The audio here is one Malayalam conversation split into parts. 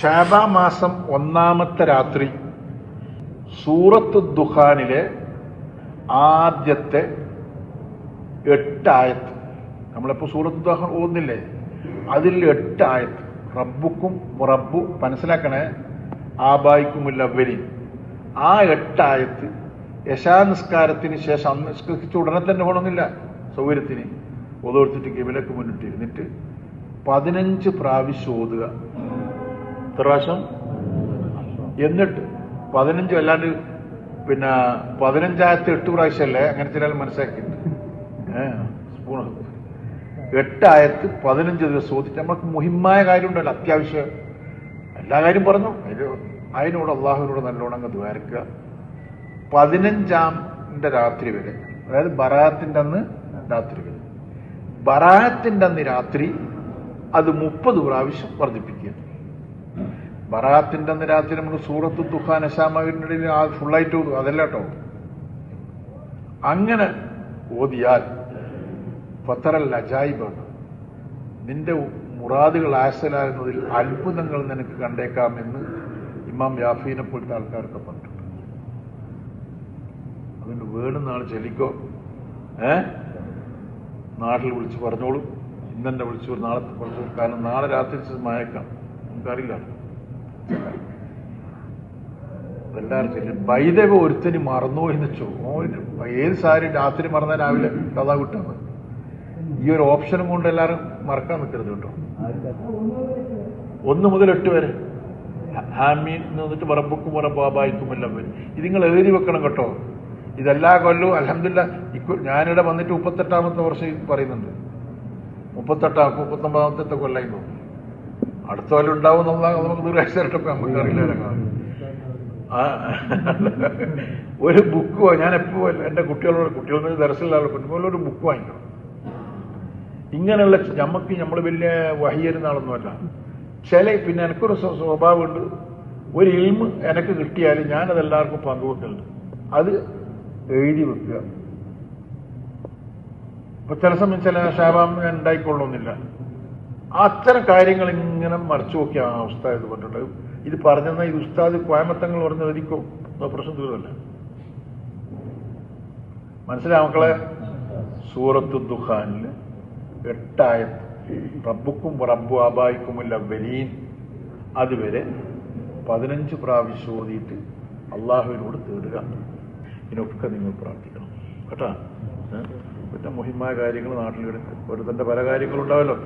ഷാബ മാസം ഒന്നാമത്തെ രാത്രി സൂറത്ത് ദുഖാനിലെ ആദ്യത്തെ എട്ടായത്ത്. നമ്മളിപ്പോൾ സൂറത്ത് ദുഖാൻ ഓന്നില്ലേ അതിൽ എട്ടായത്ത്. റബ്ബുക്കും റബ്ബു മനസ്സിലാക്കണേ? ആബായിക്കുമില്ല വരി. ആ എട്ടായത്ത് യശാ നിസ്കാരത്തിന് ശേഷം നിസ്കരിച്ച ഉടനെ തന്നെ പോകണമെന്നില്ല സൗകര്യത്തിന്. ഓതോർത്തിട്ട് കിബിലക്ക് മുന്നിട്ട് ഇരുന്നിട്ട് പതിനഞ്ച് പ്രാവശ്യം ഓതുക. പ്രാവശ്യം? എന്നിട്ട് പതിനഞ്ച് അല്ലാണ്ട് പിന്നെ പതിനഞ്ചായിരത്തി എട്ട് പ്രാവശ്യമല്ലേ? അങ്ങനെ ചില മനസ്സിലാക്കിയിട്ടുണ്ട്. സ്പൂൺ എട്ടായത്ത് പതിനഞ്ച് ദിവസം ഓതിട്ട് നമ്മൾക്ക് മുഹിമായ കാര്യം ഉണ്ടല്ലോ അത്യാവശ്യം. എല്ലാ കാര്യം പറഞ്ഞു. അതിനോട് അള്ളാഹുവിനോട് നല്ലോണം അങ്ങ് ദ്വാരക്കുക. പതിനഞ്ചാം രാത്രി വരെ അതായത് ബറാത്തിന്റെ അന്ന് രാത്രി വരെ. ബറാത്തിന്റെ അന്ന് രാത്രി അത് മുപ്പത് പ്രാവശ്യം വർദ്ധിപ്പിക്കുക. ബറാത്തിന്റെ അന്ന് രാത്രി നമ്മൾ സൂറത്ത് തുഹാൻ അശാമകിനിടയിൽ ആ ഫുള്ളായിട്ട് ഓതും. അതല്ല കേട്ടോ അങ്ങനെ ഓതിയാൽ ഫത്തറൽ അജായിബാണ്. നിന്റെ മുറാദുകൾ ആശലാകുന്നതിൽ അത്ഭുതങ്ങൾ നിനക്ക് കണ്ടേക്കാം എന്ന് ഇമാം യാഫീനെ പോലത്തെ ആൾക്കാരൊക്കെ പറഞ്ഞിട്ടുണ്ട് അതുകൊണ്ട് നാളെ ചെല്ലിക്കോ. ഏ? നാട്ടിൽ വിളിച്ച് പറഞ്ഞോളൂ. ഇന്നെ വിളിച്ചു നാളെ പറഞ്ഞു കാരണം നാളെ രാത്രി മയക്കാം. നമുക്കറിയില്ല. എല്ലാവരും ചെല്ലും വൈദവ ഒരുത്തന് മറന്നു എന്ന് ഓന് ഏത് സാരി രാത്രി മറന്നാൽ രാവിലെ കഥ കിട്ടുന്നത് ഈ ഒരു ഓപ്ഷനും കൊണ്ട് എല്ലാവരും മറക്കാൻ നിൽക്കരുത് കേട്ടോ. ഒന്ന് മുതൽ എട്ട് വരെ. ഹാമീൻ എന്ന് വന്നിട്ട് പറമ്പുക്കും പറമ്പാബായിക്കും എല്ലാം വരും. ഇത് നിങ്ങൾ എഴുതി വെക്കണം കേട്ടോ. ഇതെല്ലാ കൊല്ലവും അലഹമില്ല ഞാനിവിടെ വന്നിട്ട് മുപ്പത്തെട്ടാമത്തെ വർഷം പറയുന്നുണ്ട്. മുപ്പത്തെട്ടാം മുപ്പത്തൊമ്പതാമത്തെ കൊല്ലായി തോന്നുന്നു അടുത്ത കൊല്ലം ഉണ്ടാവും നമുക്ക് ദൂരാഴ്ച നമുക്ക് അറിയില്ല ആ ഒരു ബുക്ക് ഞാൻ എപ്പോഴും എന്റെ കുട്ടികളോട് കുട്ടികളോട് ദർശനമില്ലാതെ കുട്ടികളോട് ഒരു ബുക്ക് വാങ്ങിക്കണം. ഇങ്ങനെയുള്ള നമുക്ക് നമ്മൾ വലിയ വഹിയരുന്ന ആളൊന്നുമല്ല ചില പിന്നെ എനിക്കൊരു സ്വ- സ്വഭാവമുണ്ട്. ഒരു ഇൽമ് എനിക്ക് കിട്ടിയാൽ ഞാനത് എല്ലാവർക്കും പങ്കുവെക്കുന്നുണ്ട് അത് എഴുതി വെക്കുക. ഇപ്പൊ ചില സമയം ചില ശാപാം ഞാൻ ഉണ്ടായിക്കൊള്ളുന്നില്ല. അത്തരം കാര്യങ്ങൾ ഇങ്ങനെ മറച്ചു നോക്കിയ ആ അവസ്ഥ ഇത് പറഞ്ഞിട്ടുണ്ട് ഇത് പറഞ്ഞെന്ന ഇത് ഉസ്താദ് കോയമത്തങ്ങൾ പറഞ്ഞ് ആ പ്രശ്നം തീർന്നല്ല? മനസ്സിലാവും മക്കളെ? സൂറത്തു ദുഖാനിൽ എട്ടായത്ത് റബ്ബുക്കും റബ്ബു അബായിക്കുമില്ല വരീൻ അതുവരെ പതിനഞ്ച് പ്രാവശ്യം ഓതിയിട്ട് അള്ളാഹുവിനോട് തേടുക. ഇതിനൊക്കെ നിങ്ങൾ പ്രാർത്ഥിക്കണം. കേട്ടാ? പിന്നെ മുഹിമായ കാര്യങ്ങൾ നാട്ടിലെടുത്ത് ഒരുത്തന്റെ പല കാര്യങ്ങളുണ്ടാവല്ലോ.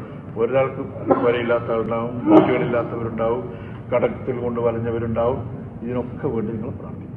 ഒരാൾക്ക് വരയില്ലാത്തവരുണ്ടാവും കുട്ടികളില്ലാത്തവരുണ്ടാവും കടത്തിൽ കൊണ്ട് വലഞ്ഞവരുണ്ടാവും. ഇതിനൊക്കെ വേണ്ടി നിങ്ങൾ പ്രാർത്ഥിക്കണം